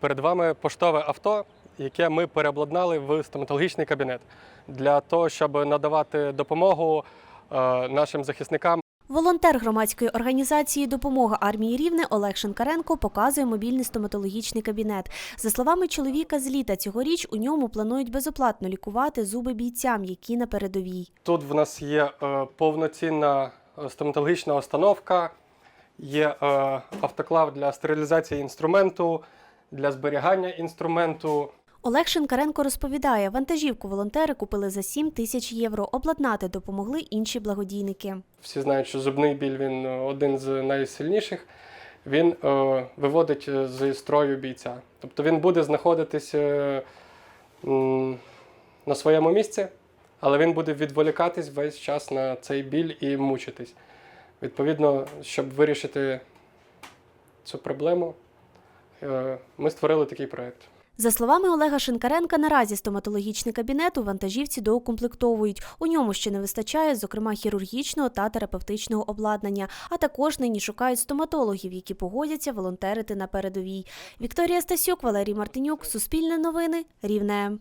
Перед вами поштове авто, яке ми переобладнали в стоматологічний кабінет для того, щоб надавати допомогу е, нашим захисникам. Волонтер громадської організації Допомога армії Рівне Олег Шинкаренко показує мобільний стоматологічний кабінет. За словами чоловіка, з літа цьогоріч у ньому планують безоплатно лікувати зуби бійцям, які на передовій. Тут в нас є е, повноцінна е, стоматологічна установка, є автоклав для стерилізації інструменту, для зберігання інструменту. Олег Шинкаренко розповідає, вантажівку волонтери купили за 7 тисяч євро. Обладнати допомогли інші благодійники. Всі знають, що зубний біль він е, один з найсильніших. Він е, виводить е, з строю бійця. Тобто він буде знаходитись е, на своєму місці, але він буде відволікатись весь час на цей біль і мучитись. Відповідно, щоб вирішити цю проблему, ми створили такий проект. За словами Олега Шинкаренка, наразі стоматологічний кабінет у вантажівці доукомплектовують. У ньому ще не вистачає, зокрема, хірургічного та терапевтичного обладнання. А також нині шукають стоматологів, які погодяться волонтерити на передовій. Вікторія Стасюк, Валерій Мартинюк, Суспільне новини, Рівне.